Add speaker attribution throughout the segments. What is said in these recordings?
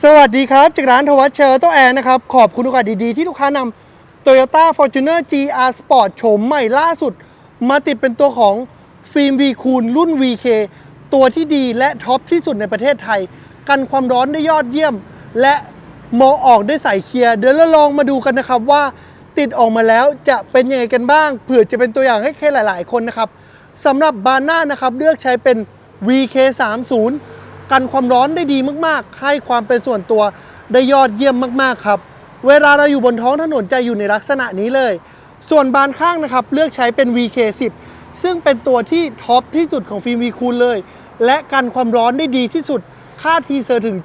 Speaker 1: สวัสดีครับ จากร้านทวัชเชอร์โตแอร์นะครับ ขอบคุณโอกาสดีๆ ที่ลูกค้านำ Toyota Fortuner GR Sport โฉมใหม่ล่าสุด มาติดเป็นตัวของฟิล์ม V คูณรุ่น VK ตัวที่ดีและท็อปที่สุดในประเทศไทย กันความร้อนได้ยอดเยี่ยม และมองออกได้ใสเคลียร์เดี๋ยวเราลองมาดูกันนะครับว่าติดออกมาแล้วจะเป็นยังไงกันบ้างเผื่อจะเป็นตัวอย่างให้ใครหลาย ๆ คนนะครับสำหรับบานหน้านะครับเลือกใช้เป็น VK30 กันความร้อนได้ดีมากๆ ให้ความเป็นส่วนตัวได้ยอดเยี่ยมมากๆครับ เวลาเราอยู่บนท้องถนนจะอยู่ในลักษณะนี้เลย ส่วนบานข้างนะครับเลือกใช้เป็น VK10 ซึ่งเป็นตัวที่ท็อปที่สุดของฟิล์ม V คูณเลย และกันความร้อนได้ดีที่สุด ค่าทีเซอร์ถึง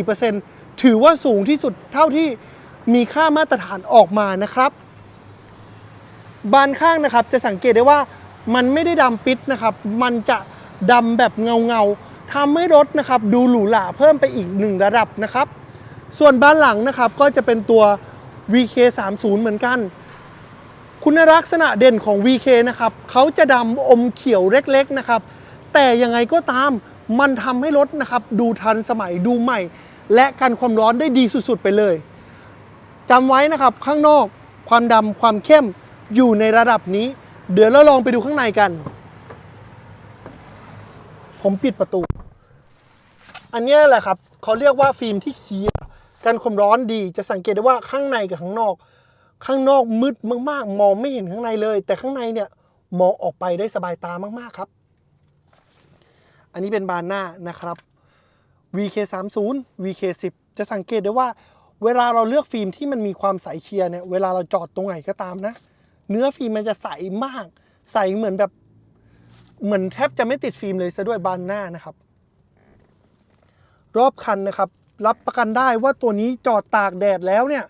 Speaker 1: 74%ถือว่าสูงที่สุดเท่าที่มีค่ามาตรฐานออกมานะครับ บานข้างนะครับจะสังเกตได้ว่ามันไม่ได้ดำปิดนะครับ มันจะดำแบบเงาเงา ทำให้รถนะครับดูหรูหราเพิ่มไปอีกหนึ่งระดับนะครับ ส่วนบ้านหลังนะครับก็จะเป็นตัว VK30 เหมือนกัน คุณลักษณะเด่นของ VK นะครับเขาจะดำอมเขียวเล็กๆนะครับ แต่ยังไงก็ตามมันทำให้รถนะครับดูทันสมัยดูใหม่ และกันความร้อนได้ดีสุดๆไปเลยจำไว้นะครับข้างนอกความดำความเข้มอยู่ในระดับนี้ เดี๋ยวเราลองไปดูข้างในกัน ผมปิดประตู อันนี้แหละครับเขาเรียกว่าฟิล์มที่เคลียร์กันความร้อนดี จะสังเกตได้ว่าข้างในกับข้างนอก ข้างนอกมืดมากๆ มองไม่เห็นข้างในเลย แต่ข้างในเนี่ยมองออกไปได้สบายตามากๆครับ อันนี้เป็นบานหน้านะครับ VK30 VK10 จะสังเกตได้ว่าเวลาเราเลือกฟิล์มที่มันมีความใสเคลียร์เนี่ยเวลาเราจอดตรงไหนก็ตามนะ เนื้อฟิล์มมันจะใสมาก ใสเหมือนแบบ เหมือนแทบจะไม่ติดฟิล์มเลยซะด้วยบานหน้านะครับ รอบคันนะครับ รับประกันได้ว่าตัวนี้จอดตากแดดแล้วเนี่ย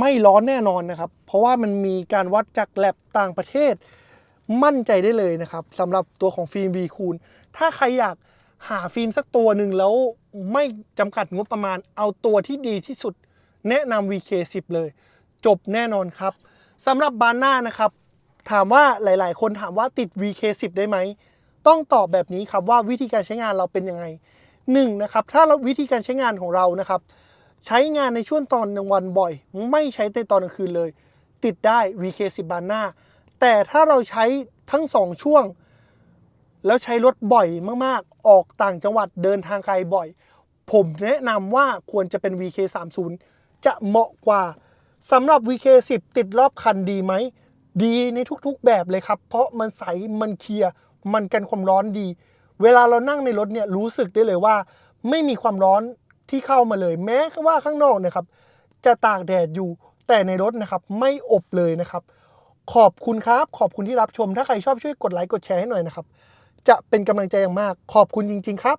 Speaker 1: ไม่ร้อนแน่นอนนะครับ เพราะว่ามันมีการวัดจากแลบต่างประเทศ มั่นใจได้เลยนะครับสำหรับตัวของฟิล์ม V คูณถ้าใครอยากหาฟิล์มสักตัวหนึ่งแล้วไม่จำกัดงบประมาณ เอาตัวที่ดีที่สุด แนะนำ VK10 เลย จบแน่นอนครับสำหรับบานหน้านะครับ ถามว่าหลาย ๆ คนถามว่าติด VK10 ได้ไหม ต้องตอบแบบนี้ครับว่าวิธีการใช้งานเราเป็นยังไง หนึ่งนะครับถ้าเราวิธีการใช้งานของเรานะครับ ใช้งานในช่วงตอนกลางวันบ่อย ไม่ใช้ในตอนกลางคืนเลย ติดได้ VK10 บานหน้า แต่ถ้าเราใช้ทั้งสองช่วง แล้วใช้รถบ่อยมากๆ ออกต่างจังหวัดเดินทางไกลบ่อย ผมแนะนำว่าควรจะเป็น VK30 จะเหมาะกว่าสำหรับ VK10 ติดรอบคันดีไหม ดีในทุกๆแบบเลยครับ เพราะมันใส มันเคลียร์ มันกันความร้อนดี เวลาเรานั่งในรถเนี่ยรู้สึกได้เลยว่า ไม่มีความร้อนที่เข้ามาเลย แม้ว่าข้างนอกนะครับ จะตากแดดอยู่แต่ในรถนะครับไม่อบเลยนะครับ ขอบคุณครับ ขอบคุณที่รับชมถ้าใครชอบช่วยกดไลค์กดแชร์ให้หน่อยนะครับ จะเป็นกำลังใจอย่างมาก ขอบคุณจริง ๆ ครับ